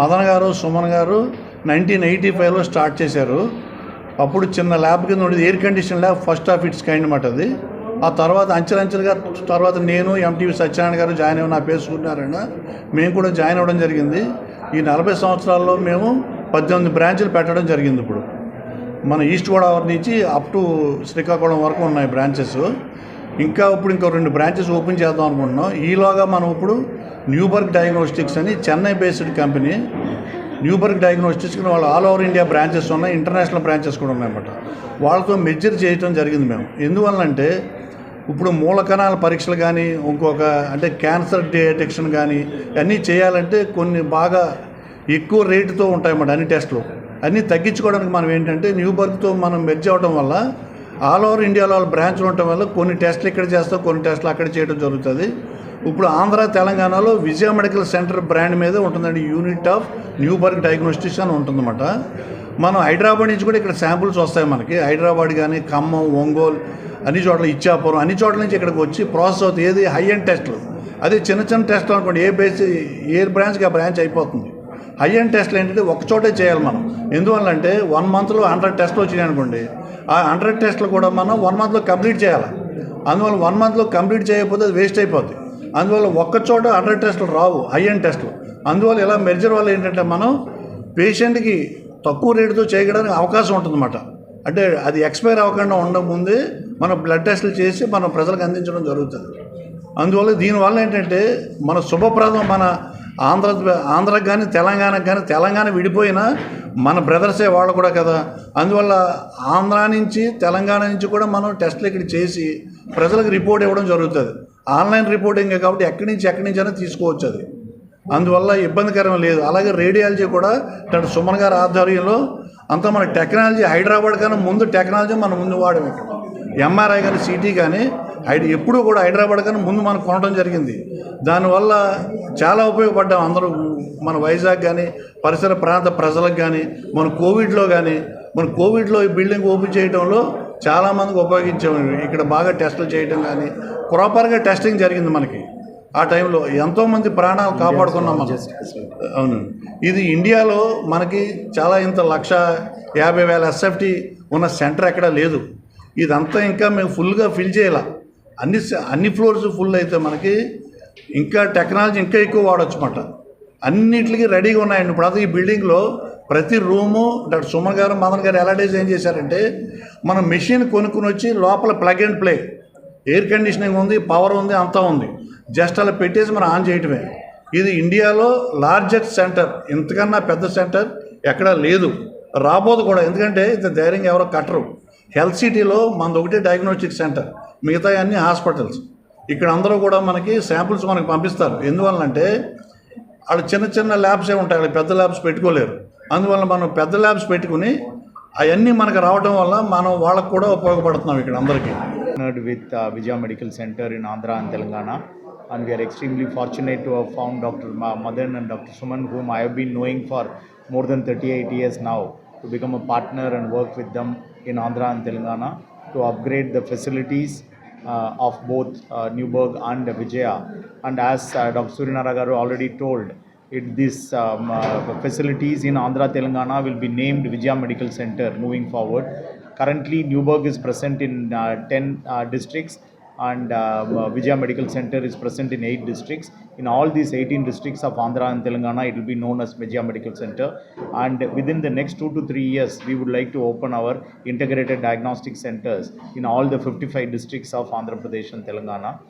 మదన్ గారు సుమన్ గారు nineteen eighty ఫైవ్లో స్టార్ట్ చేశారు. అప్పుడు చిన్న ల్యాబ్ కింద ఉండేది air condition lab first of its kind అనమాట అది. ఆ తర్వాత అంచెలంచెలుగా తర్వాత నేను ఎంటీవీ సత్యనారాయణ గారు జాయిన్ అయ్యి నా పేసుకున్నారైనా మేము కూడా జాయిన్ అవ్వడం జరిగింది. ఈ నలభై సంవత్సరాల్లో మేము పద్దెనిమిది బ్రాంచ్లు పెట్టడం జరిగింది ఇప్పుడు. మన ఈస్ట్ గోదావరి నుంచి అప్ టు శ్రీకాకుళం వరకు ఉన్నాయి బ్రాంచెస్. ఇంకా ఇప్పుడు ఇంకో రెండు బ్రాంచెస్ ఓపెన్ చేద్దాం అనుకుంటున్నాం. ఈలోగా మనం ఇప్పుడు న్యూబర్గ్ డయాగ్నోస్టిక్స్ అని Chennai based company Neuberg Diagnostics వాళ్ళు ఆల్ ఓవర్ ఇండియా బ్రాంచెస్ ఉన్నాయి ఇంటర్నేషనల్ బ్రాంచెస్ కూడా ఉన్నాయన్నమాట వాళ్ళతో మెజర్ చేయటం జరిగింది మేము. ఎందువల్లంటే ఇప్పుడు మూలకణాల పరీక్షలు కానీ ఇంకొక అంటే క్యాన్సర్ డిటెక్షన్ కానీ అన్నీ చేయాలంటే కొన్ని బాగా ఎక్కువ రేటుతో ఉంటాయన్నమాట అన్ని టెస్ట్లు అన్నీ తగ్గించుకోవడానికి మనం ఏంటంటే న్యూబర్గ్తో మనం మెర్జ్ అవ్వడం వల్ల ఆల్ ఓవర్ ఇండియాలో వాళ్ళ బ్రాంచ్లు ఉండటం వల్ల కొన్ని టెస్టులు ఇక్కడ చేస్తాం కొన్ని టెస్టులు అక్కడ చేయడం జరుగుతుంది. ఇప్పుడు ఆంధ్ర తెలంగాణలో విజయ మెడికల్ సెంటర్ బ్రాండ్ మీద ఉంటుందండి యూనిట్ ఆఫ్ న్యూబర్గ్ డయాగ్నోస్టిక్స్ అని ఉంటుందన్నమాట. మనం హైదరాబాద్ నుంచి కూడా ఇక్కడ శాంపుల్స్ వస్తాయి మనకి. హైదరాబాద్ కానీ ఖమ్మం ఒంగోలు అన్ని చోట్ల ఇచ్చాపురం అన్ని చోట్ల నుంచి ఇక్కడికి వచ్చి ప్రాసెస్ అవుతుంది. ఏది? హై అండ్ టెస్ట్లు అదే చిన్న చిన్న టెస్ట్లు అనుకోండి ఏ బేస్ ఏ బ్రాంచ్కి ఆ బ్రాంచ్ అయిపోతుంది. హై అండ్ టెస్ట్లు ఏంటంటే ఒక చోటే చేయాలి మనం. ఎందువల్ల అంటే వన్ మంత్లో హండ్రెడ్ టెస్ట్లు వచ్చినాయి అనుకోండి. ఆ హండ్రెడ్ టెస్ట్లు కూడా మనం వన్ మంత్లో కంప్లీట్ చేయాలి. అందువల్ల వన్ మంత్లో కంప్లీట్ చేయకపోతే అది వేస్ట్ అయిపోద్ది. అందువల్ల ఒక్క చోట హండ్రెడ్ టెస్టులు రావు హై అండ్ టెస్టులు. అందువల్ల ఇలా మెర్జర్ వల్ల ఏంటంటే మనం పేషెంట్కి తక్కువ రేటుతో చేయడానికి అవకాశం ఉంటుందన్నమాట. అంటే అది ఎక్స్పైర్ అవ్వకుండా ఉండక ముందే మనం బ్లడ్ టెస్టులు చేసి మనం ప్రజలకు అందించడం జరుగుతుంది. అందువల్ల దీనివల్ల ఏంటంటే మన శుభప్రదం మన ఆంధ్ర ఆంధ్రకు కానీ తెలంగాణకు కానీ తెలంగాణ విడిపోయినా మన బ్రదర్సే వాళ్ళు కూడా కదా. అందువల్ల ఆంధ్ర నుంచి తెలంగాణ నుంచి కూడా మనం టెస్టులు ఇక్కడ చేసి ప్రజలకు రిపోర్ట్ ఇవ్వడం జరుగుతుంది. ఆన్లైన్ రిపోర్టింగ్ కాబట్టి ఎక్కడి నుంచి ఎక్కడి నుంచి అయినా తీసుకోవచ్చు అది. అందువల్ల ఇబ్బందికరం లేదు. అలాగే రేడియాలజీ కూడా డాక్టర్ సుమన్ గారి ఆధ్వర్యంలో అంతా మన టెక్నాలజీ హైదరాబాద్ కన్నా ముందు టెక్నాలజీ మనం ముందు వాడమే. ఎంఆర్ఐ కానీ సిటీ కానీ హైడ్ ఎప్పుడూ కూడా హైదరాబాద్ కన్నా ముందు మనం కొనడం జరిగింది. దానివల్ల చాలా ఉపయోగపడ్డాం. అందరూ మన వైజాగ్ కానీ పరిసర ప్రాంత ప్రజలకు కానీ మన కోవిడ్లో కానీ మన కోవిడ్లో ఈ బిల్డింగ్ ఓపెన్ చేయడంలో చాలామందికి ఉపయోగించాము ఇక్కడ బాగా టెస్టులు చేయడం కానీ ప్రాపర్గా టెస్టింగ్ జరిగింది మనకి. ఆ టైంలో ఎంతోమంది ప్రాణాలు కాపాడుకున్నాం మనం. అవును. ఇది ఇండియాలో మనకి చాలా ఇంత లక్ష యాభై వేల ఎస్ఎఫ్టీ ఉన్న సెంటర్ ఎక్కడా లేదు. ఇదంతా ఇంకా మేము ఫుల్గా ఫిల్ చేయాల. అన్ని అన్ని ఫ్లోర్స్ ఫుల్ అయితే మనకి ఇంకా టెక్నాలజీ ఇంకా ఎక్కువ వాడచ్చు అన్నమాట. అన్నిటికీ రెడీగా ఉన్నాయండి. ఇప్పుడు అదే ఈ బిల్డింగ్లో ప్రతి రూము డాక్టర్ సుమన్ గారు మదన్ గారు ఎలా డిజైన్ చేశారంటే మనం మెషిన్ కొనుక్కుని వచ్చి లోపల plug and play. Air conditioning ఉంది పవర్ ఉంది అంతా ఉంది. జస్ట్ అలా పెట్టేసి మనం ఆన్ చేయటమే. ఇది ఇండియాలో లార్జెస్ట్ సెంటర్. ఇంతకన్నా పెద్ద సెంటర్ ఎక్కడా లేదు. రాబోదు కూడా. ఎందుకంటే ఇంత ధైర్యంగా ఎవరో కట్టరు. హెల్త్ సిటీలో మనది ఒకటే డయాగ్నోస్టిక్ సెంటర్ మిగతా అన్ని హాస్పిటల్స్. ఇక్కడ అందరూ కూడా మనకి శాంపుల్స్ మనకి పంపిస్తారు. ఎందువల్లంటే వాళ్ళు చిన్న చిన్న ల్యాబ్స్ ఏ ఉంటాయి అక్కడ పెద్ద ల్యాబ్స్ పెట్టుకోలేరు. అందువల్ల మనం పెద్ద ల్యాబ్స్ పెట్టుకుని అవన్నీ మనకు రావడం వల్ల మనం వాళ్ళకు కూడా ఉపయోగపడుతున్నాం ఇక్కడ అందరికీ. With Vijaya medical center in Andhra and Telangana and we are extremely fortunate to found doctor మా mother and doctor Suman whom I have been knowing for more than thirty eight years now to become a partner and work with them in Andhra and Telangana to upgrade the facilities uh, of both uh, and Vijaya. And as uh, Dr. Suryanaragaru already told, it, this um, uh, facilities in Andhra Telangana will be named Vijaya Medical Center moving forward. Currently, Newburgh is present in uh, 10 uh, districts and uh, Vijaya Medical Center is present in 8 districts. In all these 18 districts of Andhra and Telangana, it will be known as Vijaya Medical Center. And within the next two to three years, we would like to open our integrated diagnostic centers in all the 55 districts of Andhra Pradesh and Telangana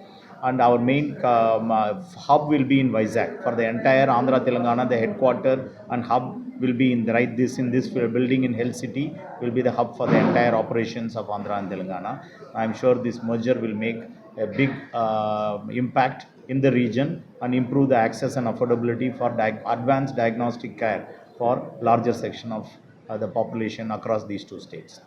and our main um, uh, hub will be in Vizag for the entire Andhra Telangana. The headquarter and hub will be in the right this in this building in Health City will be the hub for the entire operations of Andhra and Telangana. I am sure this merger will make a big uh, impact in the region and improve the access and affordability for advanced diagnostic care for larger section of uh, the population across these two states.